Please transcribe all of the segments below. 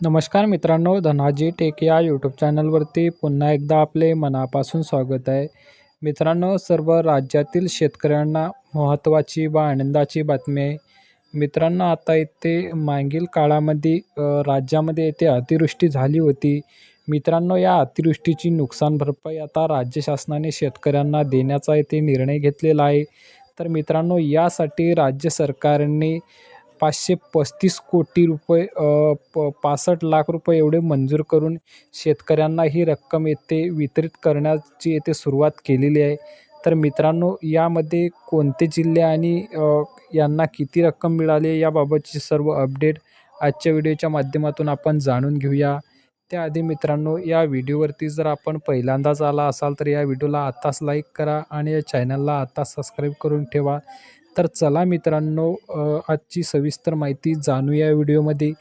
नमस्कार मित्रांनो धनाजी टेक या यूट्यूब चॅनलवरती पुन्हा एकदा आपले मनापासून स्वागत आहे. मित्रांनो सर्व राज्यातील शेतकऱ्यांना महत्त्वाची व आनंदाची बातमी आहे. मित्रांनो आता इथे मागील काळामध्ये राज्यामध्ये येथे अतिवृष्टी झाली होती. मित्रांनो या अतिवृष्टीची नुकसान भरपाई आता राज्य शासनाने शेतकऱ्यांना देण्याचा येथे निर्णय घेतलेला आहे. तर मित्रांनो यासाठी राज्य सरकारने पाचशे पस्तीस कोटी रुपये प पासष्ट लाख रुपये एवढे मंजूर करून शेतकऱ्यांना ही रक्कम येथे वितरित करण्याची येथे सुरुवात केलेली आहे. तर मित्रांनो यामध्ये कोणते जिल्हे आणि यांना किती रक्कम मिळाली याबाबतची सर्व अपडेट आजच्या व्हिडिओच्या माध्यमातून आपण जाणून घेऊया. त्याआधी मित्रांनो या व्हिडिओवरती जर आपण पहिल्यांदाच आला असाल तर या व्हिडिओला आत्ताच लाईक करा आणि या चॅनलला आत्ताच सबस्क्राईब करून ठेवा. तर चला मित्रांनो आजची सविस्तर माहिती जाणूया या व्हिडिओमध्ये.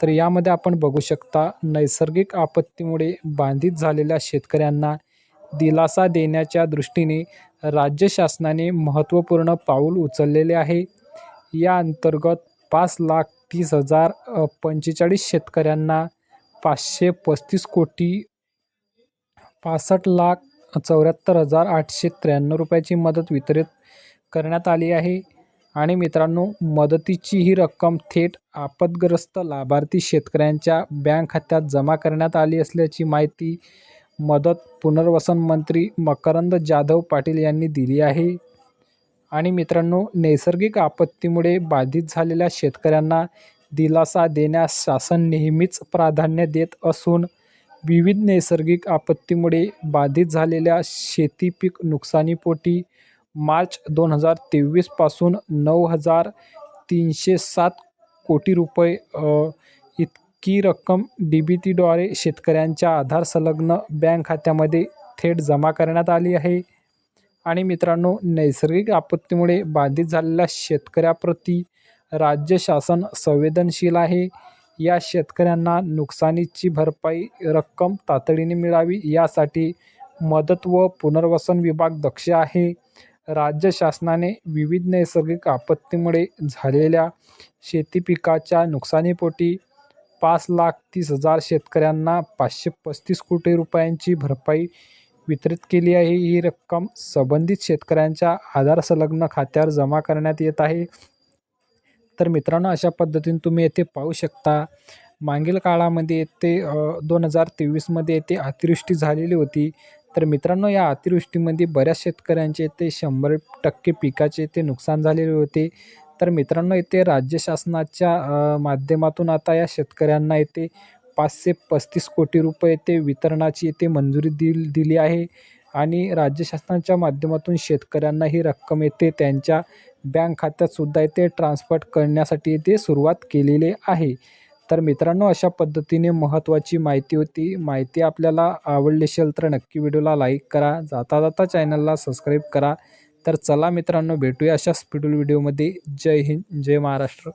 तर यामध्ये आपण बघू शकता नैसर्गिक आपत्तीमुळे बांधित झालेल्या शेतकऱ्यांना दिलासा देण्याच्या दृष्टीने राज्य शासनाने महत्त्वपूर्ण पाऊल उचललेले आहे. या अंतर्गत पाच लाख तीस हजार पंचेचाळीस शेतकऱ्यांना पाचशे पस्तीस कोटी पासष्ट लाख चौऱ्याहत्तर हजार आठशे त्र्याण्णव रुपयाची मदत वितरित करण्यात आली आहे. आणि मित्रांनो मदतीची ही रक्कम थेट आपदग्रस्त लाभार्थी शेतकऱ्यांच्या बँक खात्यात जमा करण्यात आली असल्याची माहिती मदत पुनर्वसन मंत्री मकरंद जाधव पाटील यांनी दिली आहे. आणि मित्रांनो नैसर्गिक आपत्तीमुळे बाधित झालेल्या शेतकऱ्यांना दिलासा देण्यास शासन नेहमीच प्राधान्य देत असून विविध नैसर्गिक आपत्तीमुळे बाधित झालेल्या शेती पीक नुकसानीपोटी मार्च दोन हजार तेवीसपासून नऊ हजार तीनशे सात कोटी रुपये इतकी रक्कम डी बी टीद्वारे शेतकऱ्यांच्या आधार संलग्न बँक खात्यामध्ये थेट जमा करण्यात आली आहे. आणि मित्रांनो नैसर्गिक आपत्तीमुळे बाधित झालेल्या शेतकऱ्याप्रती राज्य शासन संवेदनशील आहे. या शेतकऱ्यांना नुकसानीची भरपाई रक्कम तातडीने मिळावी यासाठी मदत व पुनर्वसन विभाग दक्ष आहे. राज्य शासनाने विविध नैसर्गिक आपत्तीमुळे झालेल्या शेती पिकाच्या नुकसानीपोटी पाच लाख तीस हजार शेतकऱ्यांना पाचशे पस्तीस कोटी रुपयांची भरपाई वितरित केली आहे. ही रक्कम संबंधित शेतकऱ्यांच्या आधार संलग्न खात्यावर जमा करण्यात येत आहे. तर मित्रांनो अशा पद्धतीने तुम्ही येथे पाहू शकता मागील काळामध्ये येथे दोन हजार तेवीसमध्ये येथे अतिवृष्टी झालेली होती. तर मित्रांनो या अतिवृष्टीमध्ये बऱ्याच शेतकऱ्यांचे येथे शंभर टक्के पिकाचे ते नुकसान झालेले होते. तर मित्रांनो येथे राज्य शासनाच्या माध्यमातून आता या शेतकऱ्यांना येथे पाचशे पस्तीस कोटी रुपये येथे वितरणाची येथे मंजुरी दिल दिली आहे. आणि राज्य शासनाच्या माध्यमातून शेतकऱ्यांना ही रक्कम येते. त्यांच्या बँक खात्यातसुद्धा येथे ट्रान्सफर करण्यासाठी येथे सुरुवात केलेली आहे. तर मित्रांनो अशा पद्धतीने महत्त्वाची माहिती होती. माहिती आपल्याला आवडली असेल तर नक्की व्हिडिओला लाईक करा. जाता जाता चॅनलला सबस्क्राईब करा. तर चला मित्रांनो भेटूया अशा स्पिडल व्हिडिओमध्ये. जय हिंद जय महाराष्ट्र.